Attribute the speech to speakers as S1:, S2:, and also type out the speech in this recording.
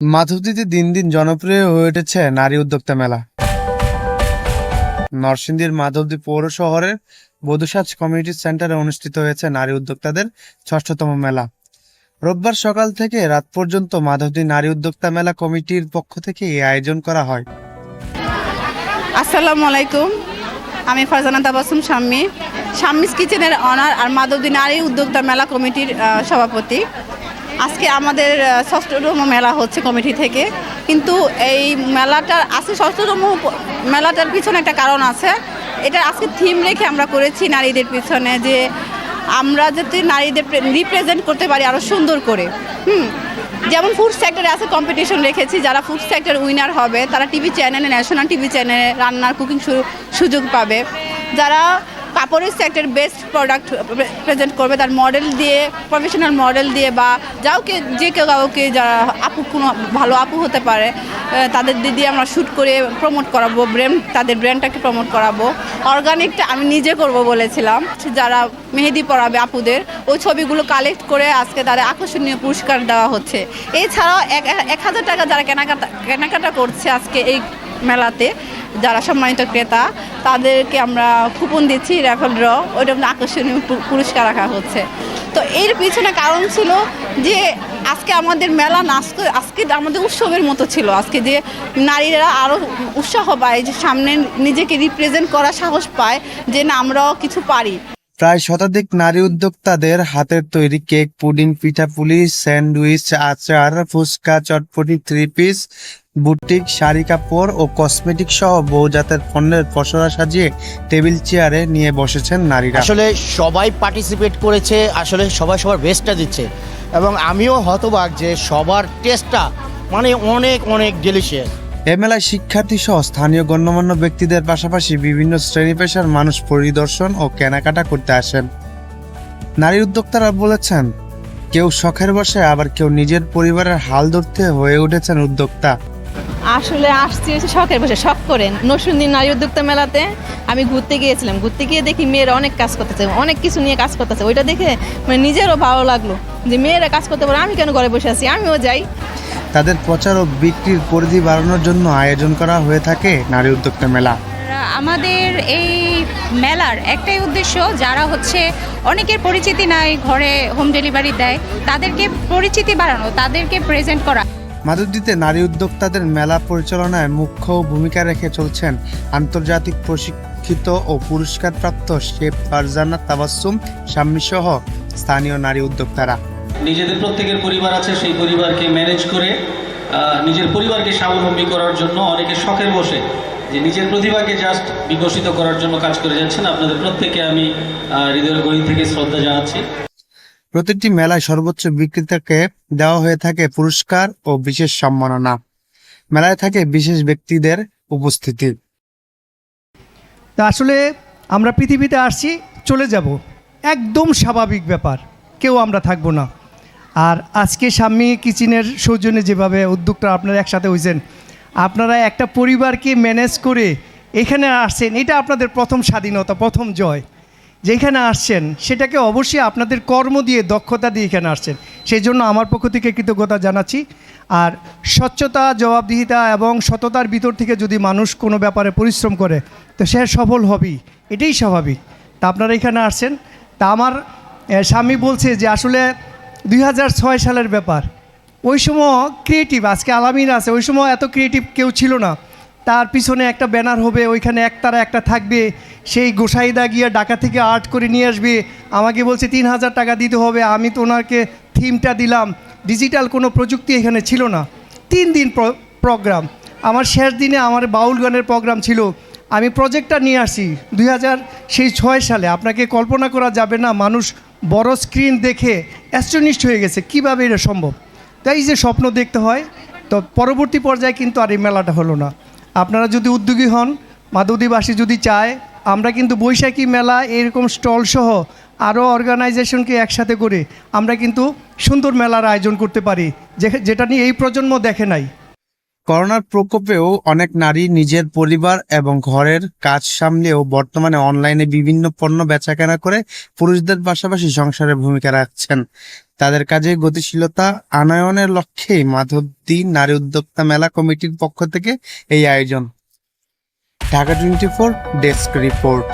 S1: মাধবদীতে দিন দিন জনপ্রিয় হয়ে উঠেছে নারী উদ্যোক্তা মেলা। নরসিংদীর মাধবদী পৌর শহরের বধুসাজ কমিউনিটি সেন্টারে অনুষ্ঠিত হয়েছে নারী উদ্যোক্তাদের ষষ্ঠতম মেলা। রোববার সকাল থেকে রাত পর্যন্ত মাধবদী নারী উদ্যোক্তা মেলা কমিটির পক্ষ থেকে এই আয়োজন করা হয়।
S2: আসসালামু আলাইকুম। আমি ফারজানা তাবাসুম শাম্মী। শাম্মিস কিচেনের অনার আর মাধবদী নারী উদ্যোক্তা মেলা কমিটির সভাপতি। আজকে আমাদের ষষ্ঠতম মেলা হচ্ছে কমিটি থেকে। কিন্তু এই মেলাটার, আজকে ষষ্ঠতম মেলাটার পিছনে একটা কারণ আছে। এটা আজকে থিম রেখে আমরা করেছি নারীদের পিছনে যে আমরা যাতে নারীদের রিপ্রেজেন্ট করতে পারি আরও সুন্দর করে। হুম? যেমন ফুড সেক্টরে আছে কম্পিটিশন রেখেছি, যারা ফুড সেক্টর উইনার হবে, তারা টিভি চ্যানেলে ন্যাশনাল টিভি চ্যানেলে রান্নার কুকিং সুযোগ পাবে। যারা কাপড়ের সেক্টর বেস্ট প্রোডাক্ট প্রেজেন্ট করবে, তার মডেল দিয়ে প্রফেশনাল মডেল দিয়ে বা যাওকে, যে কেউ কাউকে যারা আপু কোনো ভালো আপু হতে পারে তাদের দিদি আমরা শ্যুট করে প্রমোট করাবো ব্র্যান্ড তাদের ব্র্যান্ডটাকে প্রমোট করাবো। অর্গানিকটা আমি নিজে করব বলেছিলাম। যারা মেহেদি পড়াবে আপুদের, ওই ছবিগুলো কালেক্ট করে আজকে তাদের আকর্ষণীয় পুরস্কার দেওয়া হচ্ছে। এছাড়াও এক হাজার টাকা যারা কেনাকাটা কেনাকাটা করছে আজকে এই মেলাতে যারা সম্মানিত ক্রেতা, তাদেরকে আমরা কুপন দিচ্ছি র্যাফেল ড্র ওইটা আকর্ষণীয় পুরস্কার রাখা হচ্ছে। তো এর পিছনে কারণ ছিল যে আজকে আমাদের মেলা নাচকে আজকে আমাদের উৎসবের মতো ছিল। আজকে যে নারীরা আরও উৎসাহ পায়, যে সামনে নিজেকে রিপ্রেজেন্ট করার সাহস পায়, যে না, আমরাও কিছু পারি।
S1: প্রায় শতাধিক নারী উদ্যোক্তাদের হাতের তৈরি কেক, পুডিং পিঠাপুলি স্যান্ডউইচ, আচার, ফুচকা, চটপটি, থ্রি পিস বুটিক শাড়ি কাপড় ও কসমেটিক সহ বহু জাতের পণ্যের পসরা সাজিয়ে টেবিল চেয়ারে নিয়ে বসেছেন নারীরা।
S3: আসলে সবাই পার্টিসিপেট করেছে আসলে সবাই সবার বেস্টটা দিচ্ছে। এবং আমিও হতবাক যে সবার টেস্টটা মানে অনেক অনেক ডেলিশিয়াস
S1: এ মেলায় শিক্ষার্থী সহ স্থানীয় গণ্যমান্য ব্যক্তিদের পাশাপাশি বিভিন্ন শ্রেণি পেশার মানুষ পরিদর্শন ও কেনাকাটা করতে আসেন। নারী উদ্যোক্তারা বলেছেন কেউ শখের বসে আবার কেউ নিজের পরিবারের হাল ধরতে হয়ে উঠেছেন উদ্যোক্তা।
S4: আসলে আসছি হচ্ছে শখের বসে শখ করেন। নসুন্দিন নারী উদ্যোক্তা মেলাতে আমি ঘুরতে গিয়েছিলাম। ঘুরতে গিয়ে দেখি মেয়েরা অনেক কাজ করতেছে অনেক কিছু নিয়ে কাজ করতেছে। ওইটা দেখে মানে নিজেরও ভালো লাগল যে মেয়েরা কাজ করতে পারে আমি কেন ঘরে বসে আছি? আমিও যাই।
S1: তাদের প্রচার ও বিক্রির পরিধি বাড়ানোর জন্য আয়োজন করা হয়ে থাকে নারী উদ্যোক্তা মেলা।
S5: আমাদের এই মেলার একটাই উদ্দেশ্য যারা হচ্ছে অনেকের পরিচিতি নাই ঘরে হোম ডেলিভারি দেয় তাদেরকে পরিচিতি বাড়ানো তাদেরকে প্রেজেন্ট করা।
S1: মাধবদীতে নারী উদ্যোক্তাদের মেলা পরিচালনায় মুখ্য ভূমিকা রেখে চলছেন আন্তর্জাতিক প্রশিক্ষিত ও পুরস্কারপ্রাপ্ত শেফ ফারজানা তাবাসসুম শাম্মী সহ স্থানীয় নারী উদ্যোক্তারা।
S6: নিজেদের প্রত্যেকের পরিবার আছে, সেই পরিবারকে ম্যানেজ করে নিজের পরিবারকে স্বাবলম্বী করার জন্য অনেকে শখের বসে যে নিজের প্রতিভাকে জাস্ট বিকশিত করার জন্য কাজ করে যাচ্ছেন। আপনাদের প্রত্যেকে আমি হৃদয়ের গণিত থেকে শ্রদ্ধা জানাচ্ছি।
S1: প্রতিটি মেলায় সর্বোচ্চ বিক্রেতাকে দেওয়া হয়ে থাকে পুরস্কার ও বিশেষ সম্মাননা। মেলায় থাকে বিশেষ ব্যক্তিদের উপস্থিতি।
S7: তা আসলে আমরা পৃথিবীতে আসছি, চলে যাব। একদম স্বাভাবিক ব্যাপার, কেউ আমরা থাকব না। আর আজকে স্বামী কিচেনের সৌজন্যে যেভাবে উদ্যোক্তা আপনারা একসাথে হয়েছেন আপনারা একটা পরিবারকে ম্যানেজ করে এখানে আসছেন, এটা আপনাদের প্রথম স্বাধীনতা, প্রথম জয়। যেখানে আসছেন, সেটাকে অবশ্যই আপনাদের কর্ম দিয়ে দক্ষতা দিয়ে এখানে আসছেন। সেই জন্য আমার পক্ষ থেকে কৃতজ্ঞতা জানাচ্ছি। আর স্বচ্ছতা, জবাবদিহিতা এবং সততার ভিতর থেকে যদি মানুষ কোনো ব্যাপারে পরিশ্রম করে, তো সে সফল হবেই। এটাই স্বাভাবিক। তা আপনারা এখানে আসছেন। তা আমার স্বামী বলছে যে আসলে দুই হাজার ছয় সালের ব্যাপার। ওই সময় ক্রিয়েটিভ আজকে আলামিন আছে, ওই সময় এত ক্রিয়েটিভ কেউ ছিল না। তার পিছনে একটা ব্যানার হবে, ওইখানে একতারা একটা থাকবে। সেই গোসাইদা গিয়ে ঢাকা থেকে আর্ট করে নিয়ে আসবে। আমাকে বলছে, তিন হাজার টাকা দিতে হবে। আমি তো ওনাকে থিমটা দিলাম। ডিজিটাল কোনো প্রযুক্তি এখানে ছিল না। তিন দিন প্রোগ্রাম। আমার শেষ দিনে আমার বাউল গানের প্রোগ্রাম ছিল। আমি প্রজেক্টটা নিয়ে আসি দুই হাজার সেই ছয় সালে। আপনাকে কল্পনা করা যাবে না, মানুষ বড় স্ক্রিন দেখে অ্যাস্ট্রনিস্ট হয়ে গেছে, কীভাবে এটা সম্ভব? তাই যে স্বপ্ন দেখতে হয়, তো পরবর্তী পর্যায়ে কিন্তু আর এই মেলাটা হলো না। আপনারা যদি উদ্যোগী হন মাধবদীবাসী যদি চায়, আমরা কিন্তু বৈশাখী মেলা, এরকম স্টল সহ আরও অর্গানাইজেশনকে একসাথে করে আমরা কিন্তু সুন্দর মেলার আয়োজন করতে পারি যেটা নিয়ে এই প্রজন্ম দেখে নাই।
S1: করোনার প্রকোপেও অনেক নারী নিজের পরিবার এবং ঘরের কাজ সামলেও বর্তমানে অনলাইনে বিভিন্ন পণ্য বেচাকেনা করে পুরুষদের পাশাপাশি সংসারের ভূমিকা রাখছেন। তাদের কাজে গতিশীলতা আনয়নের লক্ষ্যেই মাধবদী নারী উদ্যোক্তা মেলা কমিটির পক্ষ থেকে এই আয়োজন। Dhaka twenty four desk report